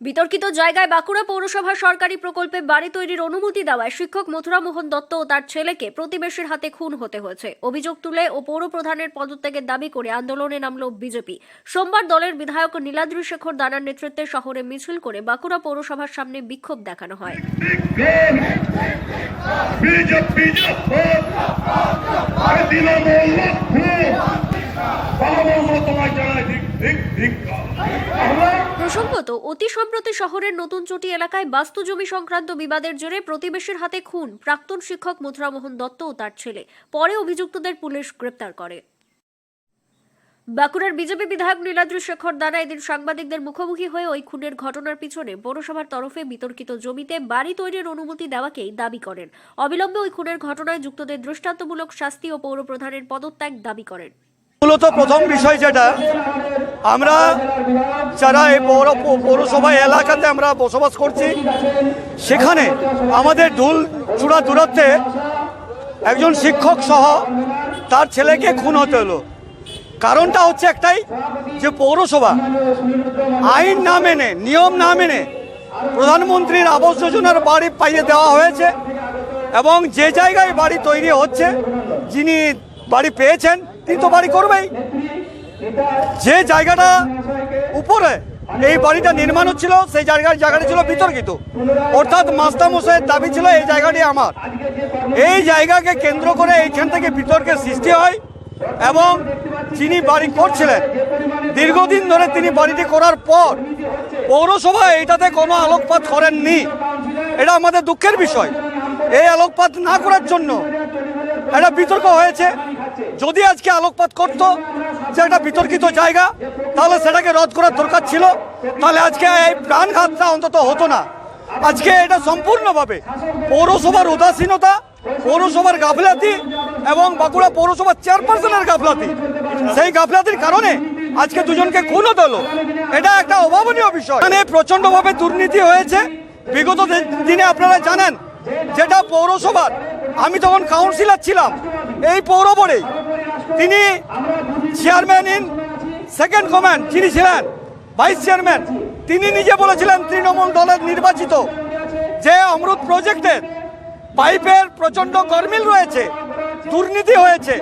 বিতর্কিত জায়গায় বাঁকুড়া পৌরসভার সরকারি প্রকল্পে বাড়ি তৈরির অনুমতি দেওয়ায় শিক্ষক মথুরা মোহন দত্ত ও তার ছেলেকে প্রতিবেশীর হাতে খুন হতে হয়েছে অভিযোগ তুলে ও পৌর প্রধানের পদত্যাগের দাবি করে আন্দোলনে নামল বিজেপি সোমবার দলের বিধায়ক নীলাদ্রি শেখর দানার নেতৃত্বে শহরে মিছিল করে বাঁকুড়া পৌরসভার সামনে বিক্ষোভ দেখানো হয় বিজেপি প্রসঙ্গত, অতি সম্প্রতি শহরের নতুন চটি এলাকায় বাস্তু জমি সংক্রান্ত বিবাদের জেরে প্রতিবেশীর হাতে খুন। প্রাক্তন শিক্ষক মথুরা মোহন দত্ত ও তার ছেলে। পরে অভিযুক্তদের পুলিশ গ্রেপ্তার করে। বাঁকুড়ার বিজেপি বিধায়ক নীলাদ্রি শেখর দানা এদিন সাংবাদিকদের মুখোমুখি হয়ে ওই খুনের ঘটনার পিছনে পৌরসভার তরফে বিতর্কিত জমিতে বাড়ি তৈরির অনুমতি দেওয়াকেই দাবি করেন। অবিলম্বে ওই খুনের ঘটনায় যুক্তদের দৃষ্টান্তমূলক শাস্তি ও পৌর প্রধানের পদত্যাগ দাবি করেন। মূলত প্রথম বিষয় যেটা, আমরা যারা এই পৌর পৌরসভা এলাকাতে আমরা বসবাস করছি, সেখানে আমাদের ঢুল চূড়া দূরত্বে একজন শিক্ষক সহ তার ছেলেকে খুন হতে হলো। কারণটা হচ্ছে একটাই যে পৌরসভা আইন না মেনে, নিয়ম না মেনে প্রধানমন্ত্রীর আবাস যোজনার বাড়ি পাইয়ে দেওয়া হয়েছে এবং যে জায়গায় বাড়ি তৈরি হচ্ছে, যিনি বাড়ি পেয়েছেন তিনি তো বাড়ি করবেই। যে জায়গাটা উপরে এই বাড়িটা নির্মাণ হচ্ছিল, সেই জায়গার জায়গাটি ছিল বিতর্কিত। অর্থাৎ মাস্টারমশাইয়ের দাবি ছিল, এই জায়গাটি আমার। এই জায়গাকে কেন্দ্র করে এইখান থেকে বিতর্কের সৃষ্টি হয় এবং যিনি বাড়ি করছিলেন, দীর্ঘদিন ধরে তিনি বাড়িটি করার পর পৌরসভা এটাতে কোনো আলোকপাত করেননি। এটা আমাদের দুঃখের বিষয়। এই আলোকপাত না করার জন্য একটা বিতর্ক হয়েছে। যদি আজকে আলোকপাত করত, যে একটা বিতর্কিত জায়গা, তাহলে সেটাকে রদ করার দরকার ছিল। তাহলে আজকে এই প্রাণঘাতটা অন্তত হতো না। আজকে এটা সম্পূর্ণভাবে পৌরসভার উদাসীনতা, পৌরসভার গাফলাতি এবং বাঁকুড়া পৌরসভার চেয়ারপারসনের গাফলাতি। সেই গাফলাতির কারণে আজকে দুজনকে খুন হতে হলো। এটা একটা অভাবনীয় বিষয়। এখানে প্রচণ্ডভাবে দুর্নীতি হয়েছে। বিগত দিনে আপনারা জানেন, যেটা পৌরসভার আমি তখন কাউন্সিলর ছিলাম এই পৌর বোর্ডে তিনি চেয়ারম্যান ইন সেকেন্ড কমান্ড যিনি ছিলেন ভাইস চেয়ারম্যান তিনি নিজে বলেছিলেন তৃণমূল দলের নির্বাচিত যে অমৃত প্রজেক্টের পাইপের প্রচণ্ড গরমিল রয়েছে, দুর্নীতি হয়েছে,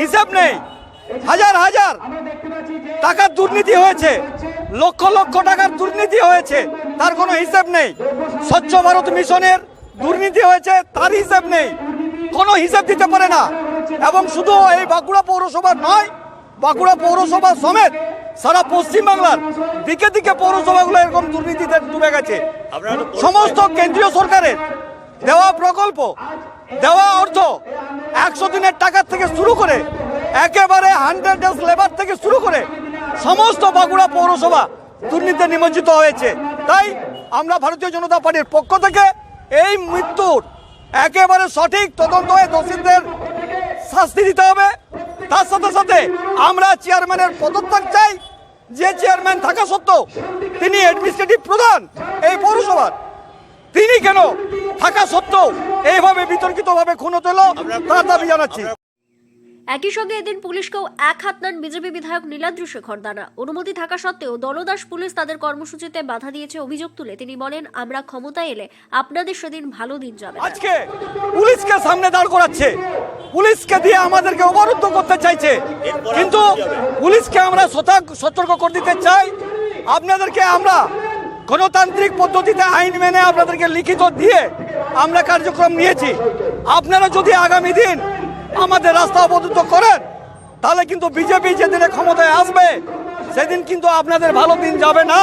হিসাব নেই, হাজার হাজার টাকার দুর্নীতি হয়েছে, লক্ষ লক্ষ টাকার দুর্নীতি হয়েছে, তার কোনো হিসাব নেই। স্বচ্ছ ভারত মিশনের দুর্নীতি হয়েছে, তার হিসাব নেই। কোনো হিসাব দিতে পারে না। এবং শুধু এই বাঁকুড়া পৌরসভা নয় বাঁকুড়া পৌরসভা সমেত সারা পশ্চিমবাংলার দিকে দিকে পৌরসভাগুলো এরকম দুর্নীতিতে ডুবে গেছে। সমস্ত কেন্দ্রীয় সরকারের দেওয়া প্রকল্প দেওয়া অর্থ একশো দিনের টাকার থেকে শুরু করে একেবারে হান্ড্রেড ডেজ লেবার থেকে শুরু করে সমস্ত বাঁকুড়া পৌরসভা দুর্নীতিতে নিমজ্জিত হয়েছে। তাই আমরা ভারতীয় জনতা পার্টির পক্ষ থেকে এই মৃত্যুর একেবারে সঠিক তদন্ত হয়ে দোষীদের শাস্তি দিতে হবে। তার সাথে সাথে আমরা চেয়ারম্যানের পদত্যাগ চাই। যে চেয়ারম্যান থাকা সত্ত্বেও তিনি অ্যাডমিনিস্ট্রেটিভ প্রধান এই পৌরসভার। তিনি কেন থাকা সত্ত্বেও এইভাবে বিতর্কিতভাবে খুন হতে হলো, তার দাবি জানাচ্ছি। একই সঙ্গে এদিন পুলিশকেও এক হাত নেন বিজেপি বিধায়ক নীলাদ্রি শেখর দানা অনুমতি থাকা সত্ত্বেও দলদাস পুলিশ তাদের কর্মসূচিতে বাধা দিয়েছে অভিযোগ তুলে। তিনি বলেন, আমরা ক্ষমতায় এলে আপনাদের সেদিন ভালো দিন যাবে আজকে পুলিশকে সামনে দাঁড় করাচ্ছে। পুলিশকে দিয়ে আমাদেরকে অবরুদ্ধ করতে চাইছে। কিন্তু পুলিশকে আমরা সতর্ক- সতর্ক করে দিতে চাই। আপনাদেরকে আমরা গণতান্ত্রিক পদ্ধতিতে আইন মেনে আপনাদেরকে লিখিত দিয়ে আমরা কার্যক্রম নিয়েছি। আপনারা যদি আগামী দিন আমাদের রাস্তা অবরুদ্ধ করেন, তাহলে কিন্তু বিজেপি যেদিনে ক্ষমতায় আসবে, সেদিন কিন্তু আপনাদের ভালো দিন যাবে না।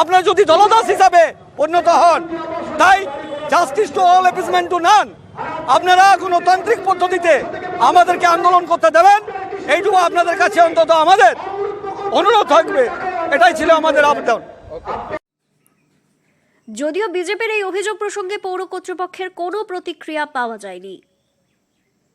আপনারা যদি দলদাস হিসাবে পরিণত হন, তাই justice to all appeasement to none আপনারা গণতান্ত্রিক পদ্ধতিতে আমাদেরকে আন্দোলন করতে দেবেন, এইটুকু আপনাদের কাছে অন্তত আমাদের অনুরোধ থাকবে, এটাই ছিল আমাদের আবেদন। যদিও বিজেপির এই অভিযোগ প্রসঙ্গে পৌর কর্তৃপক্ষের কোনো প্রতিক্রিয়া পাওয়া যায়নি।